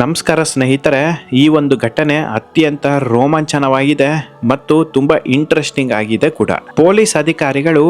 ನಮಸ್ಕಾರ ಸ್ನೇಹಿತರೆ, ಈ ಒಂದು ಘಟನೆ ಅತ್ಯಂತ ರೋಮಾಂಚನವಾಗಿದೆ ಮತ್ತು ತುಂಬಾ ಇಂಟ್ರೆಸ್ಟಿಂಗ್ ಆಗಿದೆ ಕೂಡ. ಪೊಲೀಸ್ ಅಧಿಕಾರಿಗಳು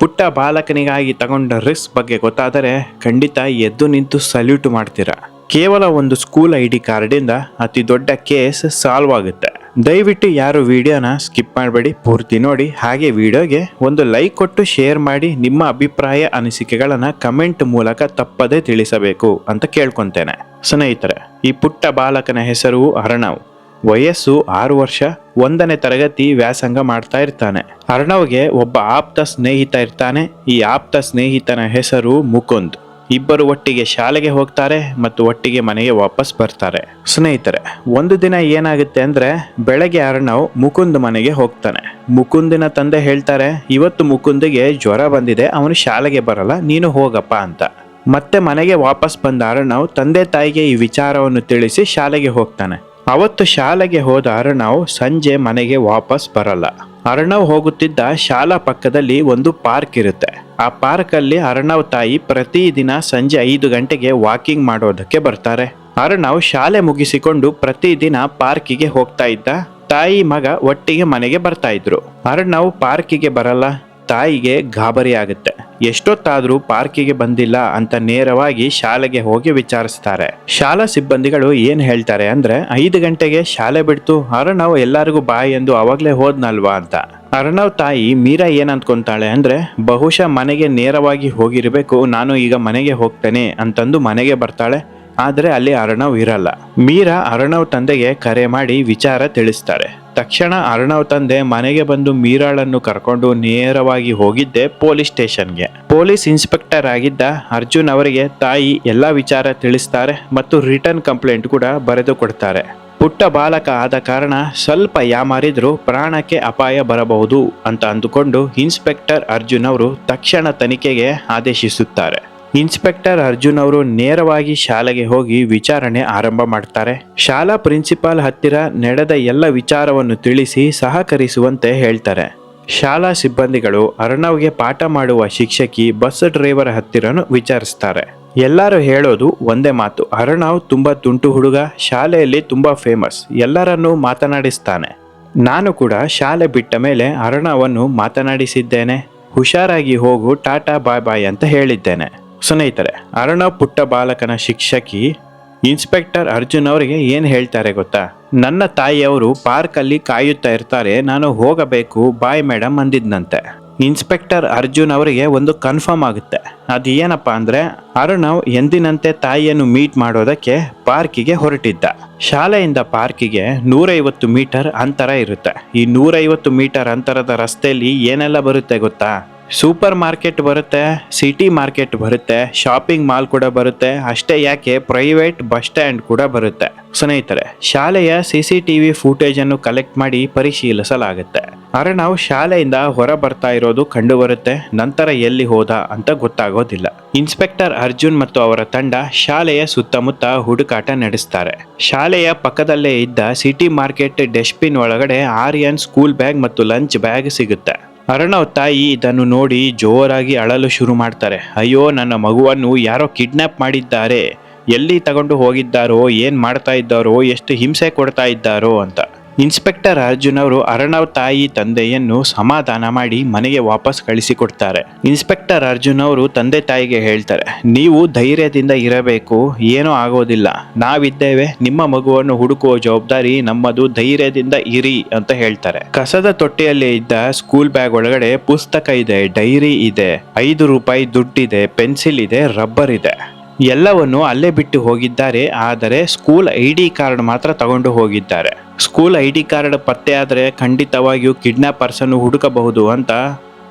ಪುಟ್ಟ ಬಾಲಕನಿಗಾಗಿ ತಗೊಂಡ ರಿಸ್ಕ್ ಬಗ್ಗೆ ಗೊತ್ತಾದರೆ ಖಂಡಿತ ಎದ್ದು ನಿಂತು ಸಲ್ಯೂಟ್ ಮಾಡ್ತೀರಾ. ಕೇವಲ ಒಂದು ಸ್ಕೂಲ್ ಐ ಡಿ ಕಾರ್ಡಿಂದ ಅತಿ ದೊಡ್ಡ ಕೇಸ್ ಸಾಲ್ವ್ ಆಗುತ್ತೆ. ದಯವಿಟ್ಟು ಯಾರು ವಿಡಿಯೋನ ಸ್ಕಿಪ್ ಮಾಡಬೇಡಿ, ಪೂರ್ತಿ ನೋಡಿ. ಹಾಗೆ ವಿಡಿಯೋಗೆ ಒಂದು ಲೈಕ್ ಕೊಟ್ಟು ಶೇರ್ ಮಾಡಿ ನಿಮ್ಮ ಅಭಿಪ್ರಾಯ ಅನಿಸಿಕೆಗಳನ್ನು ಕಮೆಂಟ್ ಮೂಲಕ ತಪ್ಪದೇ ತಿಳಿಸಬೇಕು ಅಂತ ಕೇಳ್ಕೊತೇನೆ. ಸ್ನೇಹಿತರೆ ಈ ಪುಟ್ಟ ಬಾಲಕನ ಹೆಸರು ಅರ್ಣವ್. ವಯಸ್ಸು ಆರು ವರ್ಷ, ಒಂದನೇ ತರಗತಿ ವ್ಯಾಸಂಗ ಮಾಡ್ತಾ ಇರ್ತಾನೆ. ಅರ್ಣವ್ಗೆ ಒಬ್ಬ ಆಪ್ತ ಸ್ನೇಹಿತ ಇರ್ತಾನೆ. ಈ ಆಪ್ತ ಸ್ನೇಹಿತನ ಹೆಸರು ಮುಕುಂದ್. ಇಬ್ಬರು ಒಟ್ಟಿಗೆ ಶಾಲೆಗೆ ಹೋಗ್ತಾರೆ ಮತ್ತು ಒಟ್ಟಿಗೆ ಮನೆಗೆ ವಾಪಸ್ ಬರ್ತಾರೆ. ಸ್ನೇಹಿತರೆ, ಒಂದು ದಿನ ಏನಾಗುತ್ತೆ ಅಂದ್ರೆ, ಬೆಳಗ್ಗೆ ಅರ್ಣವ್ ಮುಕುಂದ್ ಮನೆಗೆ ಹೋಗ್ತಾನೆ. ಮುಕುಂದಿನ ತಂದೆ ಹೇಳ್ತಾರೆ, ಇವತ್ತು ಮುಕುಂದಿಗೆ ಜ್ವರ ಬಂದಿದೆ, ಅವನು ಶಾಲೆಗೆ ಬರಲ್ಲ, ನೀನು ಹೋಗಪ್ಪ ಅಂತ. ಮತ್ತೆ ಮನೆಗೆ ವಾಪಸ್ ಬಂದ ಅರ್ಣವ್ ತಂದೆ ತಾಯಿಗೆ ಈ ವಿಚಾರವನ್ನು ತಿಳಿಸಿ ಶಾಲೆಗೆ ಹೋಗ್ತಾನೆ. ಅವತ್ತು ಶಾಲೆಗೆ ಹೋದ ಅರ್ಣವ್ ಸಂಜೆ ಮನೆಗೆ ವಾಪಸ್ ಬರಲ್ಲ. ಅರ್ಣವ್ ಹೋಗುತ್ತಿದ್ದ ಶಾಲಾ ಪಕ್ಕದಲ್ಲಿ ಒಂದು ಪಾರ್ಕ್ ಇರುತ್ತೆ. ಆ ಪಾರ್ಕಲ್ಲಿ ಅರ್ಣವ್ ತಾಯಿ ಪ್ರತಿದಿನ ಸಂಜೆ ಐದು ಗಂಟೆಗೆ ವಾಕಿಂಗ್ ಮಾಡೋದಕ್ಕೆ ಬರ್ತಾರೆ. ಅರ್ಣವ್ ಶಾಲೆ ಮುಗಿಸಿಕೊಂಡು ಪ್ರತಿದಿನ ಪಾರ್ಕಿಗೆ ಹೋಗ್ತಾ ಇದ್ದ. ತಾಯಿ ಮಗ ಒಟ್ಟಿಗೆ ಮನೆಗೆ ಬರ್ತಾ ಇದ್ರು. ಅರ್ಣವ್ ಪಾರ್ಕಿಗೆ ಬರಲ್ಲ. ತಾಯಿಗೆ ಗಾಬರಿ ಆಗುತ್ತೆ. ಎಷ್ಟೊತ್ತಾದ್ರೂ ಪಾರ್ಕಿಗೆ ಬಂದಿಲ್ಲ ಅಂತ ನೇರವಾಗಿ ಶಾಲೆಗೆ ಹೋಗಿ ವಿಚಾರಿಸ್ತಾರೆ. ಶಾಲಾ ಸಿಬ್ಬಂದಿಗಳು ಏನ್ ಹೇಳ್ತಾರೆ ಅಂದ್ರೆ, ಐದು ಗಂಟೆಗೆ ಶಾಲೆ ಬಿಡ್ತು, ಅರಣವ್ ಎಲ್ಲರಿಗೂ ಬಾಯ್ ಎಂದು ಅವಾಗ್ಲೇ ಹೋದ್ನಲ್ವಾ ಅಂತ. ಅರ್ಣವ್ ತಾಯಿ ಮೀರಾ ಏನ್ ಅಂದ್ಕೊಂತಾಳೆ ಅಂದ್ರೆ, ಬಹುಶಃ ಮನೆಗೆ ನೇರವಾಗಿ ಹೋಗಿರ್ಬೇಕು, ನಾನು ಈಗ ಮನೆಗೆ ಹೋಗ್ತೇನೆ ಅಂತಂದು ಮನೆಗೆ ಬರ್ತಾಳೆ. ಆದರೆ ಅಲ್ಲಿ ಅರ್ಣವ್ ಇರಲ್ಲ. ಮೀರಾ ಅರ್ಣವ್ ತಂದೆಗೆ ಕರೆ ಮಾಡಿ ವಿಚಾರ ತಿಳಿಸ್ತಾರೆ. ತಕ್ಷಣ ಅರ್ಣವ್ ತಂದೆ ಮನೆಗೆ ಬಂದು ಮೀರಾಳನ್ನು ಕರ್ಕೊಂಡು ನೇರವಾಗಿ ಹೋಗಿದ್ದೆ ಪೊಲೀಸ್ ಸ್ಟೇಷನ್ಗೆ. ಪೊಲೀಸ್ ಇನ್ಸ್ಪೆಕ್ಟರ್ ಆಗಿದ್ದ ಅರ್ಜುನ್ ಅವರಿಗೆ ತಾಯಿ ಎಲ್ಲಾ ವಿಚಾರ ತಿಳಿಸ್ತಾರೆ ಮತ್ತು ರಿಟರ್ನ್ ಕಂಪ್ಲೇಂಟ್ ಕೂಡ ಬರೆದು ಕೊಡ್ತಾರೆ. ಪುಟ್ಟ ಬಾಲಕ ಆದ ಕಾರಣ ಸ್ವಲ್ಪ ಯಾಮಾರಿದ್ರು ಪ್ರಾಣಕ್ಕೆ ಅಪಾಯ ಬರಬಹುದು ಅಂತ ಅಂದುಕೊಂಡು ಇನ್ಸ್ಪೆಕ್ಟರ್ ಅರ್ಜುನ್ ಅವರು ತಕ್ಷಣ ತನಿಖೆಗೆ ಆದೇಶಿಸುತ್ತಾರೆ. ಇನ್ಸ್ಪೆಕ್ಟರ್ ಅರ್ಜುನ್ ಅವರು ನೇರವಾಗಿ ಶಾಲೆಗೆ ಹೋಗಿ ವಿಚಾರಣೆ ಆರಂಭ ಮಾಡ್ತಾರೆ. ಶಾಲಾ ಪ್ರಿನ್ಸಿಪಾಲ್ ಹತ್ತಿರ ನಡೆದ ಎಲ್ಲ ವಿಚಾರವನ್ನು ತಿಳಿಸಿ ಸಹಕರಿಸುವಂತೆ ಹೇಳ್ತಾರೆ. ಶಾಲಾ ಸಿಬ್ಬಂದಿಗಳು ಅರ್ಣವ್ಗೆ ಪಾಠ ಮಾಡುವ ಶಿಕ್ಷಕಿ ಬಸ್ ಡ್ರೈವರ್ ಹತ್ತಿರನು ವಿಚಾರಿಸ್ತಾರೆ. ಎಲ್ಲರೂ ಹೇಳೋದು ಒಂದೇ ಮಾತು ಅರ್ಣವ್ ತುಂಬಾ ತುಂಟು ಹುಡುಗ, ಶಾಲೆಯಲ್ಲಿ ತುಂಬಾ ಫೇಮಸ್ ಎಲ್ಲರನ್ನೂ ಮಾತನಾಡಿಸ್ತಾನೆ. ನಾನು ಕೂಡ ಶಾಲೆ ಬಿಟ್ಟ ಮೇಲೆ ಅರ್ಣವನ್ನು ಮಾತನಾಡಿಸಿದ್ದೇನೆ. ಹುಷಾರಾಗಿ ಹೋಗು, ಟಾಟಾ ಬಾಯ್ ಬಾಯ್ ಅಂತ ಹೇಳಿದ್ದೇನೆ. ಸ್ನೇಹಿತರೆ ಅರ್ಣವ್ ಪುಟ್ಟ ಬಾಲಕನ ಶಿಕ್ಷಕಿ ಇನ್ಸ್ಪೆಕ್ಟರ್ ಅರ್ಜುನ್ ಅವರಿಗೆ ಏನು ಹೇಳ್ತಾರೆ ಗೊತ್ತಾ? ನನ್ನ ತಾಯಿಯವರು ಪಾರ್ಕಲ್ಲಿ ಕಾಯುತ್ತಾ ಇರ್ತಾರೆ, ನಾನು ಹೋಗಬೇಕು ಬಾಯ್ ಮೇಡಮ್ ಅಂದಿದ್ನಂತೆ. ಇನ್ಸ್ಪೆಕ್ಟರ್ ಅರ್ಜುನ್ ಅವರಿಗೆ ಒಂದು ಕನ್ಫರ್ಮ್ ಆಗುತ್ತೆ. ಅದು ಏನಪ್ಪ ಅಂದ್ರೆ ಅರುಣವ್ ಎಂದಿನಂತೆ ತಾಯಿಯನ್ನು ಮೀಟ್ ಮಾಡೋದಕ್ಕೆ ಪಾರ್ಕಿಗೆ ಹೊರಟಿದ್ದ. ಶಾಲೆಯಿಂದ ಪಾರ್ಕಿಗೆ ನೂರೈವತ್ತು ಮೀಟರ್ ಅಂತರ ಇರುತ್ತೆ. ಈ ನೂರೈವತ್ತು ಮೀಟರ್ ಅಂತರದ ರಸ್ತೆಯಲ್ಲಿ ಏನೆಲ್ಲ ಬರುತ್ತೆ ಗೊತ್ತಾ? ಸೂಪರ್ ಮಾರ್ಕೆಟ್ ಬರುತ್ತೆ, ಸಿಟಿ ಮಾರ್ಕೆಟ್ ಬರುತ್ತೆ, ಶಾಪಿಂಗ್ ಮಾಲ್ ಕೂಡ ಬರುತ್ತೆ, ಅಷ್ಟೇ ಯಾಕೆ ಪ್ರೈವೇಟ್ ಬಸ್ ಸ್ಟ್ಯಾಂಡ್ ಕೂಡ ಬರುತ್ತೆ. ಸ್ನೇಹಿತರೆ, ಶಾಲೆಯ C C T V footage ಅನ್ನು ಕಲೆಕ್ಟ್ ಮಾಡಿ ಪರಿಶೀಲಿಸಲಾಗುತ್ತೆ. ಅರ್ಣವ್ ಶಾಲೆಯಿಂದ ಹೊರ ಬರ್ತಾ ಇರೋದು ಕಂಡು ಬರುತ್ತೆ ನಂತರ ಎಲ್ಲಿ ಹೋದ ಅಂತ ಗೊತ್ತಾಗೋದಿಲ್ಲ. ಇನ್ಸ್ಪೆಕ್ಟರ್ ಅರ್ಜುನ್ ಮತ್ತು ಅವರ ತಂಡ ಶಾಲೆಯ ಸುತ್ತಮುತ್ತ ಹುಡುಕಾಟ ನಡೆಸ್ತಾರೆ. ಶಾಲೆಯ ಪಕ್ಕದಲ್ಲೇ ಇದ್ದ ಸಿಟಿ ಮಾರ್ಕೆಟ್ ಡಸ್ಟ್ಬಿನ್ ಒಳಗಡೆ ಆರ್ಯನ್ ಸ್ಕೂಲ್ ಬ್ಯಾಗ್ ಮತ್ತು ಲಂಚ್ ಬ್ಯಾಗ್ ಸಿಗುತ್ತೆ. ಅರ್ಣವ್ ತಾಯಿ ಇದನ್ನು ನೋಡಿ ಜೋರಾಗಿ ಅಳಲು ಶುರು ಮಾಡ್ತಾರೆ. ಅಯ್ಯೋ, ನನ್ನ ಮಗುವನ್ನು ಯಾರೋ ಕಿಡ್ನಾಪ್ ಮಾಡಿದ್ದಾರೆ. ಎಲ್ಲಿ ತಗೊಂಡು ಹೋಗಿದ್ದಾರೋ, ಏನು ಮಾಡ್ತಾ ಇದ್ದಾರೋ, ಎಷ್ಟು ಹಿಂಸೆ ಕೊಡ್ತಾ ಇದ್ದಾರೋ ಅಂತ. ಇನ್ಸ್ಪೆಕ್ಟರ್ ಅರ್ಜುನ್ ಅವರು ಅರ್ಣವ್ ತಾಯಿ ತಂದೆಯನ್ನು ಸಮಾಧಾನ ಮಾಡಿ ಮನೆಗೆ ವಾಪಸ್ ಕಳಿಸಿಕೊಡ್ತಾರೆ. ಇನ್ಸ್ಪೆಕ್ಟರ್ ಅರ್ಜುನ್ ಅವರು ತಂದೆ ತಾಯಿಗೆ ಹೇಳ್ತಾರೆ, ನೀವು ಧೈರ್ಯದಿಂದ ಇರಬೇಕು, ಏನೂ ಆಗೋದಿಲ್ಲ. ನಾವಿದ್ದೇವೆ, ನಿಮ್ಮ ಮಗುವನ್ನು ಹುಡುಕುವ ಜವಾಬ್ದಾರಿ ನಮ್ಮದು, ಧೈರ್ಯದಿಂದ ಇರಿ ಅಂತ ಹೇಳ್ತಾರೆ. ಕಸದ ತೊಟ್ಟೆಯಲ್ಲಿ ಇದ್ದ ಸ್ಕೂಲ್ ಬ್ಯಾಗ್ ಒಳಗಡೆ ಪುಸ್ತಕ ಇದೆ, ಡೈರಿ ಇದೆ, ಐದು ರೂಪಾಯಿ ದುಡ್ಡಿದೆ, ಪೆನ್ಸಿಲ್ ಇದೆ, ರಬ್ಬರ್ ಇದೆ. ಎಲ್ಲವನ್ನು ಅಲ್ಲೇ ಬಿಟ್ಟು ಹೋಗಿದ್ದಾರೆ, ಆದರೆ ಸ್ಕೂಲ್ ಐ ಡಿ ಕಾರ್ಡ್ ಮಾತ್ರ ತಗೊಂಡು ಹೋಗಿದ್ದಾರೆ. ಸ್ಕೂಲ್ ಐ ಡಿ ಕಾರ್ಡ್ ಪತ್ತೆ ಆದರೆ ಖಂಡಿತವಾಗಿಯೂ ಕಿಡ್ನಾಪರ್ಸನ್ನು ಹುಡುಕಬಹುದು ಅಂತ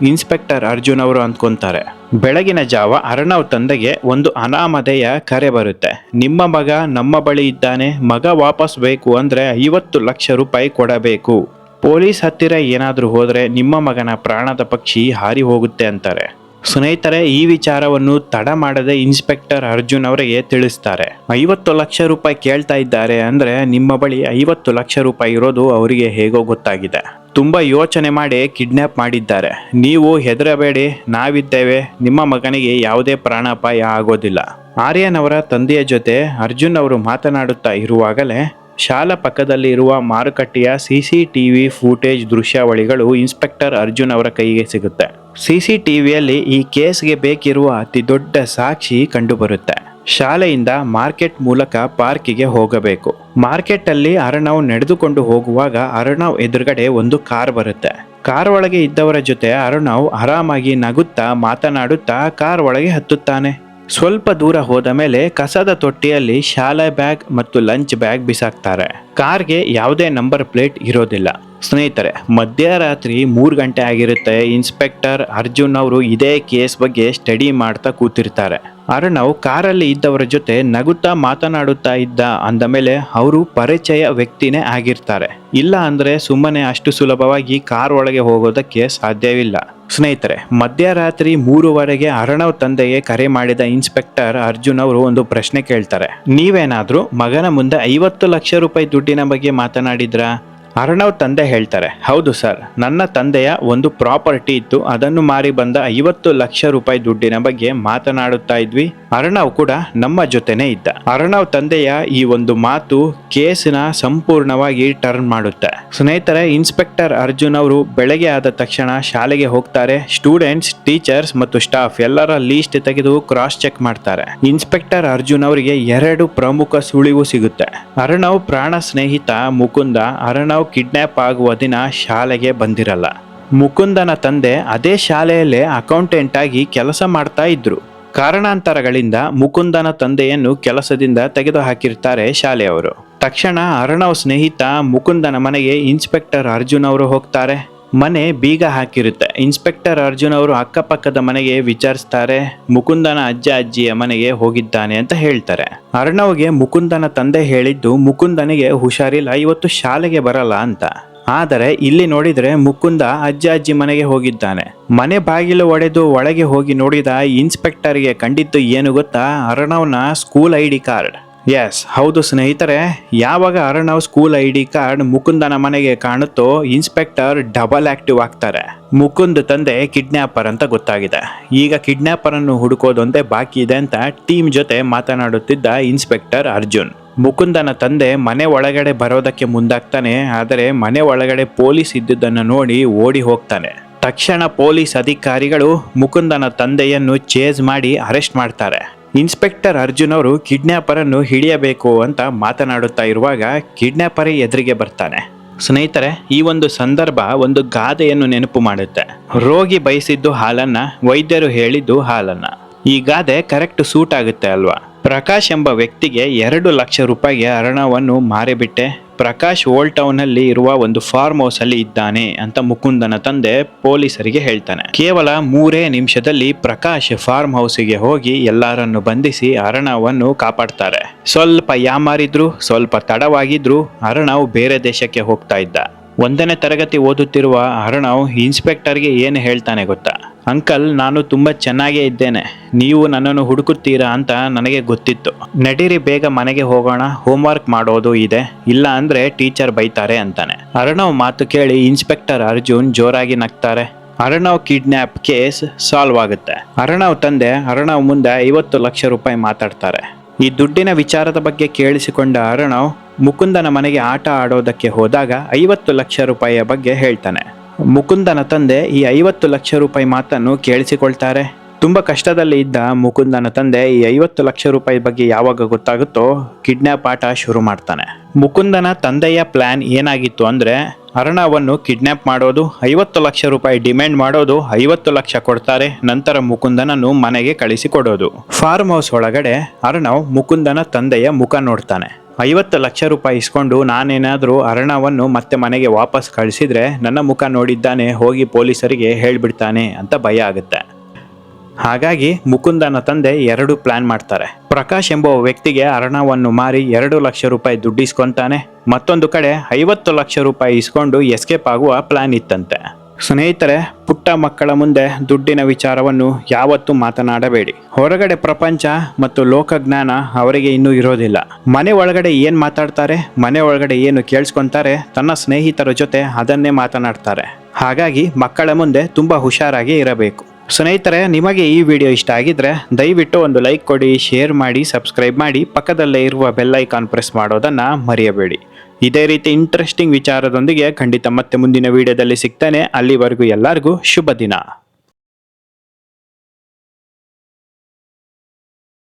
ಇನ್ಸ್ಪೆಕ್ಟರ್ ಅರ್ಜುನ್ ಅವರು ಅಂದ್ಕೊಂತಾರೆ. ಬೆಳಗಿನ ಜಾವ ಅರ್ಣವ್ ತಂದೆಗೆ ಒಂದು ಅನಾಮಧೇಯ ಕರೆ ಬರುತ್ತೆ. ನಿಮ್ಮ ಮಗ ನಮ್ಮ ಬಳಿ ಇದ್ದಾನೆ, ಮಗ ವಾಪಸ್ ಬೇಕು ಅಂದರೆ ಐವತ್ತು ಲಕ್ಷ ರೂಪಾಯಿ ಕೊಡಬೇಕು. ಪೊಲೀಸ್ ಹತ್ತಿರ ಏನಾದರೂ ಹೋದರೆ ನಿಮ್ಮ ಮಗನ ಪ್ರಾಣದ ಪಕ್ಷಿ ಹಾರಿ ಹೋಗುತ್ತೆ ಅಂತಾರೆ. ಸ್ನೇಹಿತರೆ, ಈ ವಿಚಾರವನ್ನು ತಡ ಮಾಡದೆ ಇನ್ಸ್ಪೆಕ್ಟರ್ ಅರ್ಜುನ್ ಅವರಿಗೆ ತಿಳಿಸ್ತಾರೆ. ಐವತ್ತು ಲಕ್ಷ ರೂಪಾಯಿ ಕೇಳ್ತಾ ಇದ್ದಾರೆ ಅಂದ್ರೆ ನಿಮ್ಮ ಬಳಿ ಐವತ್ತು ಲಕ್ಷ ರೂಪಾಯಿ ಇರೋದು ಅವರಿಗೆ ಹೇಗೋ ಗೊತ್ತಾಗಿದೆ. ತುಂಬಾ ಯೋಚನೆ ಮಾಡಿ ಕಿಡ್ನಾಪ್ ಮಾಡಿದ್ದಾರೆ. ನೀವು ಹೆದರಬೇಡಿ, ನಾವಿದ್ದೇವೆ. ನಿಮ್ಮ ಮಗನಿಗೆ ಯಾವುದೇ ಪ್ರಾಣಾಪಾಯ ಆಗೋದಿಲ್ಲ. ಆರ್ಯನ್ ಅವರ ತಂದೆಯ ಜೊತೆ ಅರ್ಜುನ್ ಅವರು ಮಾತನಾಡುತ್ತಾ ಇರುವಾಗಲೇ ಶಾಲಾ ಪಕ್ಕದಲ್ಲಿ ಇರುವ ಮಾರುಕಟ್ಟೆಯ ಸಿಸಿಟಿವಿ ಫೂಟೇಜ್ ದೃಶ್ಯಾವಳಿಗಳು ಇನ್ಸ್ಪೆಕ್ಟರ್ ಅರ್ಜುನ್ ಅವರ ಕೈಗೆ ಸಿಗುತ್ತೆ. ಸಿಸಿಟಿವಿಯಲ್ಲಿ ಈ ಕೇಸ್ಗೆ ಬೇಕಿರುವ ಅತಿ ದೊಡ್ಡ ಸಾಕ್ಷಿ ಕಂಡುಬರುತ್ತೆ. ಶಾಲೆಯಿಂದ ಮಾರ್ಕೆಟ್ ಮೂಲಕ ಪಾರ್ಕಿಗೆ ಹೋಗಬೇಕು. ಮಾರ್ಕೆಟ್ ಅಲ್ಲಿ ಅರ್ಣವ್ ನಡೆದುಕೊಂಡು ಹೋಗುವಾಗ ಅರ್ಣವ್ ಎದುರುಗಡೆ ಒಂದು ಕಾರ್ ಬರುತ್ತೆ. ಕಾರ್ ಒಳಗೆ ಇದ್ದವರ ಜೊತೆ ಅರ್ಣವ್ ಆರಾಮಾಗಿ ನಗುತ್ತಾ ಮಾತನಾಡುತ್ತಾ ಕಾರ್ ಒಳಗೆ ಹತ್ತುತ್ತಾನೆ. ಸ್ವಲ್ಪ ದೂರ ಹೋದ ಮೇಲೆ ಕಸದ ತೊಟ್ಟಿಯಲ್ಲಿ ಶಾಲೆ ಬ್ಯಾಗ್ ಮತ್ತು ಲಂಚ್ ಬ್ಯಾಗ್ ಬಿಸಾಕ್ತಾರೆ. ಕಾರ್ಗೆ ಯಾವುದೇ ನಂಬರ್ ಪ್ಲೇಟ್ ಇರೋದಿಲ್ಲ. ಸ್ನೇಹಿತರೆ, ಮಧ್ಯರಾತ್ರಿ ಮೂರು ಗಂಟೆ ಆಗಿರುತ್ತೆ. ಇನ್ಸ್ಪೆಕ್ಟರ್ ಅರ್ಜುನ್ ಅವರು ಇದೇ ಕೇಸ್ ಬಗ್ಗೆ ಸ್ಟಡಿ ಮಾಡ್ತಾ ಕೂತಿರ್ತಾರೆ. ಅರ್ಣವ್ ಕಾರಲ್ಲಿ ಇದ್ದವರ ಜೊತೆ ನಗುತ್ತಾ ಮಾತನಾಡುತ್ತಾ ಇದ್ದ ಅಂದ ಮೇಲೆ ಅವರು ಪರಿಚಯ ವ್ಯಕ್ತಿನೇ ಆಗಿರ್ತಾರೆ. ಇಲ್ಲ ಅಂದ್ರೆ ಸುಮ್ಮನೆ ಅಷ್ಟು ಸುಲಭವಾಗಿ ಕಾರ್ ಒಳಗೆ ಹೋಗೋದಕ್ಕೆ ಸಾಧ್ಯವಿಲ್ಲ. ಸ್ನೇಹಿತರೆ, ಮಧ್ಯರಾತ್ರಿ ಮೂರುವರೆಗೆ ಅರಣವ್ ತಂದೆಗೆ ಕರೆ ಮಾಡಿದ ಇನ್ಸ್ಪೆಕ್ಟರ್ ಅರ್ಜುನ್ ಅವರು ಒಂದು ಪ್ರಶ್ನೆ ಕೇಳ್ತಾರೆ. ನೀವೇನಾದ್ರೂ ಮಗನ ಮುಂದೆ ಐವತ್ತು ಲಕ್ಷ ರೂಪಾಯಿ ದುಡ್ಡಿನ ಬಗ್ಗೆ ಮಾತನಾಡಿದ್ರಾ? ಅರ್ಣವ್ ತಂದೆ ಹೇಳ್ತಾರೆ, ಹೌದು ಸರ್, ನನ್ನ ತಂದೆಯ ಒಂದು ಪ್ರಾಪರ್ಟಿ ಇತ್ತು, ಅದನ್ನು ಮಾರಿ ಬಂದ ಐವತ್ತು ಲಕ್ಷ ರೂಪಾಯಿ ದುಡ್ಡಿನ ಬಗ್ಗೆ ಮಾತನಾಡುತ್ತಾ ಇದ್ವಿ. ಅರ್ಣವ್ ಕೂಡ ನಮ್ಮ ಜೊತೆನೇ ಇದ್ದ. ಅರ್ಣವ್ ತಂದೆಯ ಈ ಒಂದು ಮಾತು ಕೇಸಿನ ಸಂಪೂರ್ಣವಾಗಿ ಟರ್ನ್ ಮಾಡುತ್ತೆ. ಸ್ನೇಹಿತರೆ, ಇನ್ಸ್ಪೆಕ್ಟರ್ ಅರ್ಜುನ್ ಅವರು ಬೆಳಗ್ಗೆ ಆದ ತಕ್ಷಣ ಶಾಲೆಗೆ ಹೋಗ್ತಾರೆ. ಸ್ಟೂಡೆಂಟ್ಸ್ ಟೀಚರ್ಸ್ ಮತ್ತು ಸ್ಟಾಫ್ ಎಲ್ಲರ ಲೀಸ್ಟ್ ತೆಗೆದು ಕ್ರಾಸ್ ಚೆಕ್ ಮಾಡ್ತಾರೆ. ಇನ್ಸ್ಪೆಕ್ಟರ್ ಅರ್ಜುನ್ ಅವರಿಗೆ ಎರಡು ಪ್ರಮುಖ ಸುಳಿವು ಸಿಗುತ್ತೆ. ಅರ್ಣವ್ ಪ್ರಾಣ ಸ್ನೇಹಿತ ಮುಕುಂದ, ಅರ್ಣವ್ ಕಿಡ್ನಾಪ್ ಆಗುವ ದಿನ ಶಾಲೆಗೆ ಬಂದಿರಲ್ಲ. ಮುಕುಂದನ ತಂದೆ ಅದೇ ಶಾಲೆಯಲ್ಲೇ ಅಕೌಂಟೆಂಟ್ ಆಗಿ ಕೆಲಸ ಮಾಡ್ತಾ ಇದ್ರು. ಕಾರಣಾಂತರಗಳಿಂದ ಮುಕುಂದನ ತಂದೆಯನ್ನು ಕೆಲಸದಿಂದ ತೆಗೆದುಹಾಕಿರ್ತಾರೆ ಶಾಲೆಯವರು. ತಕ್ಷಣ ಅರ್ಣವ್ ಸ್ನೇಹಿತ ಮುಕುಂದನ ಮನೆಗೆ ಇನ್ಸ್ಪೆಕ್ಟರ್ ಅರ್ಜುನ್ ಅವರು ಹೋಗ್ತಾರೆ. ಮನೆ ಬೀಗ ಹಾಕಿರುತ್ತೆ. ಇನ್ಸ್ಪೆಕ್ಟರ್ ಅರ್ಜುನ್ ಅವರು ಅಕ್ಕಪಕ್ಕದ ಮನೆಗೆ ವಿಚಾರಿಸ್ತಾರೆ. ಮುಕುಂದನ ಅಜ್ಜ ಅಜ್ಜಿಯ ಮನೆಗೆ ಹೋಗಿದ್ದಾನೆ ಅಂತ ಹೇಳ್ತಾರೆ. ಅರ್ಣವ್ಗೆ ಮುಕುಂದನ ತಂದೆ ಹೇಳಿದ್ದು, ಮುಕುಂದನಿಗೆ ಹುಷಾರಿಲ್ಲ, ಇವತ್ತು ಶಾಲೆಗೆ ಬರಲ್ಲ ಅಂತ. ಆದರೆ ಇಲ್ಲಿ ನೋಡಿದ್ರೆ ಮುಕುಂದ ಅಜ್ಜ ಅಜ್ಜಿ ಮನೆಗೆ ಹೋಗಿದ್ದಾನೆ. ಮನೆ ಬಾಗಿಲು ಒಡೆದು ಒಳಗೆ ಹೋಗಿ ನೋಡಿದ ಇನ್ಸ್ಪೆಕ್ಟರ್ಗೆ ಕಂಡಿದ್ದು ಏನು ಗೊತ್ತಾ? ಅರ್ಣವ್ನ school I D card. Yes ಹೌದು ಸ್ನೇಹಿತರೆ. ಯಾವಾಗ Arnav school I D card ಮುಕುಂದನ ಮನೆಗೆ ಕಾಣುತ್ತೋ ಇನ್ಸ್ಪೆಕ್ಟರ್ ಡಬಲ್ ಆಕ್ಟಿವ್ ಆಗ್ತಾರೆ. ಮುಕುಂದ್ ತಂದೆ ಕಿಡ್ನ್ಯಾಪರ್ ಅಂತ ಗೊತ್ತಾಗಿದೆ. ಈಗ ಕಿಡ್ನ್ಯಾಪರ್ ಅನ್ನು ಹುಡುಕೋದೊಂದೇ ಬಾಕಿ ಇದೆ ಅಂತ ಟೀಮ್ ಜೊತೆ ಮಾತನಾಡುತ್ತಿದ್ದ ಇನ್ಸ್ಪೆಕ್ಟರ್ ಅರ್ಜುನ್. ಮುಕುಂದನ ತಂದೆ ಮನೆ ಒಳಗಡೆ ಬರೋದಕ್ಕೆ ಮುಂದಾಗ್ತಾನೆ, ಆದರೆ ಮನೆ ಒಳಗಡೆ ಪೊಲೀಸ್ ಇದ್ದುದನ್ನು ನೋಡಿ ಓಡಿ ಹೋಗ್ತಾನೆ. ತಕ್ಷಣ ಪೊಲೀಸ್ ಅಧಿಕಾರಿಗಳು ಮುಕುಂದನ ತಂದೆಯನ್ನು ಚೇಸ್ ಮಾಡಿ ಅರೆಸ್ಟ್ ಮಾಡ್ತಾರೆ. ಇನ್ಸ್ಪೆಕ್ಟರ್ ಅರ್ಜುನ್ ಅವರು ಕಿಡ್ನ್ಯಾಪರನ್ನು ಹಿಡಿಯಬೇಕು ಅಂತ ಮಾತನಾಡುತ್ತಾ ಇರುವಾಗ ಕಿಡ್ನ್ಯಾಪರೇ ಎದುರಿಗೆ ಬರ್ತಾನೆ. ಸ್ನೇಹಿತರೆ, ಈ ಒಂದು ಸಂದರ್ಭ ಒಂದು ಗಾದೆಯನ್ನು ನೆನಪು ಮಾಡುತ್ತೆ. ರೋಗಿ ಬಯಸಿದ್ದು ಹಾಲನ್ನ, ವೈದ್ಯರು ಹೇಳಿದ್ದು ಹಾಲನ್ನ. ಈ ಗಾದೆ ಕರೆಕ್ಟ್ ಸೂಟ್ ಆಗುತ್ತೆ ಅಲ್ವಾ? ಪ್ರಕಾಶ್ ಎಂಬ ವ್ಯಕ್ತಿಗೆ ಎರಡು ಲಕ್ಷ ರೂಪಾಯಿಗೆ ಅರಣವನ್ನು ಮಾರಿಬಿಟ್ಟೆ. ಪ್ರಕಾಶ್ ಓಲ್ಡ್ ಟೌನ್ ಇರುವ ಒಂದು ಫಾರ್ಮ್ ಹೌಸ್ ಅಲ್ಲಿ ಇದ್ದಾನೆ ಅಂತ ಮುಕುಂದನ ತಂದೆ ಪೊಲೀಸರಿಗೆ ಹೇಳ್ತಾನೆ. ಕೇವಲ ಮೂರೇ ನಿಮಿಷದಲ್ಲಿ ಪ್ರಕಾಶ್ ಫಾರ್ಮ್ ಹೌಸ್ಗೆ ಹೋಗಿ ಎಲ್ಲರನ್ನು ಬಂಧಿಸಿ ಅರಣವನ್ನು ಕಾಪಾಡ್ತಾರೆ. ಸ್ವಲ್ಪ ಯಾಮಾರಿದ್ರು, ಸ್ವಲ್ಪ ತಡವಾಗಿದ್ರು ಅರಣವ್ ಬೇರೆ ದೇಶಕ್ಕೆ ಹೋಗ್ತಾ ಇದ್ದ. ಒಂದನೇ ತರಗತಿ ಓದುತ್ತಿರುವ ಅರಣವ್ ಇನ್ಸ್ಪೆಕ್ಟರ್ಗೆ ಏನು ಹೇಳ್ತಾನೆ ಗೊತ್ತಾ? ಅಂಕಲ್, ನಾನು ತುಂಬ ಚೆನ್ನಾಗೇ ಇದ್ದೇನೆ. ನೀವು ನನ್ನನ್ನು ಹುಡುಕುತ್ತೀರಾ ಅಂತ ನನಗೆ ಗೊತ್ತಿತ್ತು. ನಡೀರಿ, ಬೇಗ ಮನೆಗೆ ಹೋಗೋಣ. ಹೋಮ್ವರ್ಕ್ ಮಾಡೋದು ಇದೆ. ಇಲ್ಲ ಅಂದ್ರೆ ಟೀಚರ್ ಬೈತಾರೆ ಅಂತಾನೆ. ಅರ್ಣವ್ ಮಾತು ಕೇಳಿ ಇನ್ಸ್ಪೆಕ್ಟರ್ ಅರ್ಜುನ್ ಜೋರಾಗಿ ನಗ್ತಾರೆ. ಅರ್ಣವ್ ಕಿಡ್ನ್ಯಾಪ್ ಕೇಸ್ ಸಾಲ್ವ್ ಆಗುತ್ತೆ. ಅರ್ಣವ್ ತಂದೆ, ಅರ್ಣವ್ ಮುಂದೆ ಐವತ್ತು ಲಕ್ಷ ರೂಪಾಯಿ ಮಾತಾಡ್ತಾರೆ. ಈ ದುಡ್ಡಿನ ವಿಚಾರದ ಬಗ್ಗೆ ಕೇಳಿಸಿಕೊಂಡ ಅರ್ಣವ್ ಮುಕುಂದನ ಮನೆಗೆ ಆಟ ಆಡೋದಕ್ಕೆ ಹೋದಾಗ ಐವತ್ತು ಲಕ್ಷ ರೂಪಾಯಿಯ ಬಗ್ಗೆ ಹೇಳ್ತಾನೆ. ಮುಕುಂದನ ತಂದೆ ಈ ಐವತ್ತು ಲಕ್ಷ ರೂಪಾಯಿ ಮಾತನ್ನು ಕೇಳಿಸಿಕೊಳ್ತಾರೆ. ತುಂಬ ಕಷ್ಟದಲ್ಲಿ ಇದ್ದ ಮುಕುಂದನ ತಂದೆ ಈ ಐವತ್ತು ಲಕ್ಷ ರೂಪಾಯಿ ಬಗ್ಗೆ ಯಾವಾಗ ಗೊತ್ತಾಗುತ್ತೋ ಕಿಡ್ನ್ಯಾಪ್ ಆಟ ಶುರು ಮಾಡ್ತಾನೆ. ಮುಕುಂದನ ತಂದೆಯ ಪ್ಲಾನ್ ಏನಾಗಿತ್ತು ಅಂದ್ರೆ ಅರ್ಣವನ್ನು ಕಿಡ್ನ್ಯಾಪ್ ಮಾಡೋದು, ಐವತ್ತು ಲಕ್ಷ ರೂಪಾಯಿ ಡಿಮ್ಯಾಂಡ್ ಮಾಡೋದು, ಐವತ್ತು ಲಕ್ಷ ಕೊಡ್ತಾರೆ, ನಂತರ ಮುಕುಂದನನ್ನು ಮನೆಗೆ ಕಳಿಸಿಕೊಡೋದು. ಫಾರ್ಮ್ ಹೌಸ್ ಒಳಗಡೆ ಅರ್ಣವ್ ಮುಕುಂದನ ತಂದೆಯ ಮುಖ ನೋಡ್ತಾನೆ. ಐವತ್ತು ಲಕ್ಷ ರೂಪಾಯಿ ಇಸ್ಕೊಂಡು ನಾನೇನಾದರೂ ಅರಣವನ್ನು ಮತ್ತೆ ಮನೆಗೆ ವಾಪಸ್ ಕಳಿಸಿದ್ರೆ ನನ್ನ ಮುಖ ನೋಡಿದ್ದಾನೆ, ಹೋಗಿ ಪೊಲೀಸರಿಗೆ ಹೇಳಿಬಿಡ್ತಾನೆ ಅಂತ ಭಯ ಆಗುತ್ತೆ. ಹಾಗಾಗಿ ಮುಕುಂದನ ತಂದೆ ಎರಡು ಪ್ಲಾನ್ ಮಾಡ್ತಾರೆ. ಪ್ರಕಾಶ್ ಎಂಬ ವ್ಯಕ್ತಿಗೆ ಅರಣವನ್ನು ಮಾರಿ ಎರಡು ಲಕ್ಷ ರೂಪಾಯಿ ದುಡ್ಡು ಇಸ್ಕೊಂತಾನೆ. ಮತ್ತೊಂದು ಕಡೆ ಐವತ್ತು ಲಕ್ಷ ರೂಪಾಯಿ ಇಸ್ಕೊಂಡು ಎಸ್ಕೇಪ್ ಆಗುವ ಪ್ಲಾನ್ ಇತ್ತಂತೆ. ಸ್ನೇಹಿತರೆ, ಪುಟ್ಟ ಮಕ್ಕಳ ಮುಂದೆ ದುಡ್ಡಿನ ವಿಚಾರವನ್ನು ಯಾವತ್ತೂ ಮಾತನಾಡಬೇಡಿ. ಹೊರಗಡೆ ಪ್ರಪಂಚ ಮತ್ತು ಲೋಕಜ್ಞಾನ ಅವರಿಗೆ ಇನ್ನೂ ಇರೋದಿಲ್ಲ. ಮನೆ ಒಳಗಡೆ ಏನು ಮಾತಾಡ್ತಾರೆ, ಮನೆ ಒಳಗಡೆ ಏನು ಕೇಳಿಸ್ಕೊಂತಾರೆ, ತನ್ನ ಸ್ನೇಹಿತರ ಜೊತೆ ಅದನ್ನೇ ಮಾತನಾಡ್ತಾರೆ. ಹಾಗಾಗಿ ಮಕ್ಕಳ ಮುಂದೆ ತುಂಬಾ ಹುಷಾರಾಗಿ ಇರಬೇಕು. ಸ್ನೇಹಿತರೆ, ನಿಮಗೆ ಈ ವಿಡಿಯೋ ಇಷ್ಟ ಆಗಿದ್ರೆ ದಯವಿಟ್ಟು ಒಂದು ಲೈಕ್ ಕೊಡಿ, ಶೇರ್ ಮಾಡಿ, ಸಬ್ಸ್ಕ್ರೈಬ್ ಮಾಡಿ, ಪಕ್ಕದಲ್ಲೇ ಇರುವ ಬೆಲ್ ಐಕಾನ್ ಪ್ರೆಸ್ ಮಾಡೋದನ್ನ ಮರೆಯಬೇಡಿ. ಇದೇ ರೀತಿ ಇಂಟ್ರೆಸ್ಟಿಂಗ್ ವಿಚಾರದೊಂದಿಗೆ ಖಂಡಿತ ಮತ್ತೆ ಮುಂದಿನ ವಿಡಿಯೋದಲ್ಲಿ ಸಿಗ್ತಾನೆ. ಅಲ್ಲಿವರೆಗೂ ಎಲ್ಲರಿಗೂ ಶುಭ ದಿನ.